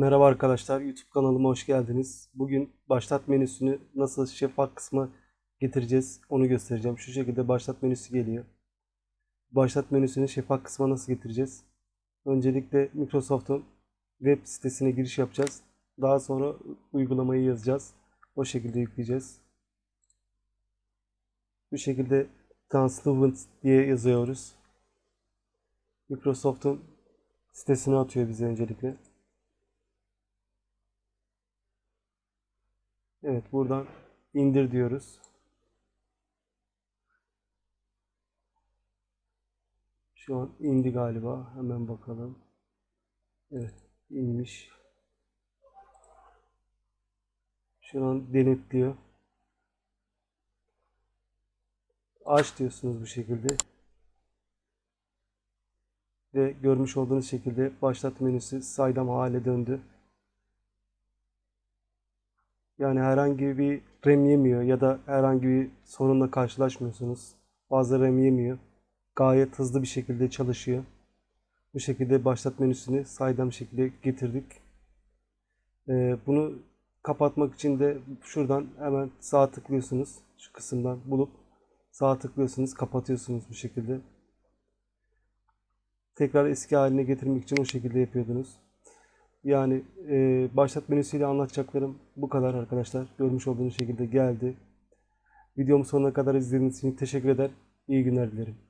Merhaba arkadaşlar, YouTube kanalıma hoş geldiniz. Bugün başlat menüsünü nasıl şeffaf kısma getireceğiz onu göstereceğim. Şu şekilde başlat menüsü geliyor. Başlat menüsünü şeffaf kısma nasıl getireceğiz? Öncelikle Microsoft'un web sitesine giriş yapacağız. Daha sonra uygulamayı yazacağız. O şekilde yükleyeceğiz. Bu şekilde Translucent diye yazıyoruz. Microsoft'un sitesine atıyor bize öncelikle. Evet buradan indir diyoruz. Şu an indi galiba. Hemen bakalım. Evet inmiş. Şu an denetliyor. Aç diyorsunuz bu şekilde. Ve görmüş olduğunuz şekilde başlat menüsü saydam hale döndü. Yani herhangi bir RAM yemiyor ya da herhangi bir sorunla karşılaşmıyorsunuz. Fazla RAM yemiyor. Gayet hızlı bir şekilde çalışıyor. Bu şekilde başlat menüsünü saydam şekilde getirdik. Ee, bunu kapatmak için de şuradan hemen sağ tıklıyorsunuz. Şu kısımdan bulup sağ tıklıyorsunuz, kapatıyorsunuz bu şekilde. Tekrar eski haline getirmek için o şekilde yapıyordunuz. Yani e, başlat menüsüyle anlatacaklarım bu kadar arkadaşlar. Görmüş olduğunuz şekilde geldi. Videomu sonuna kadar izlediğiniz için teşekkür eder. İyi günler dilerim.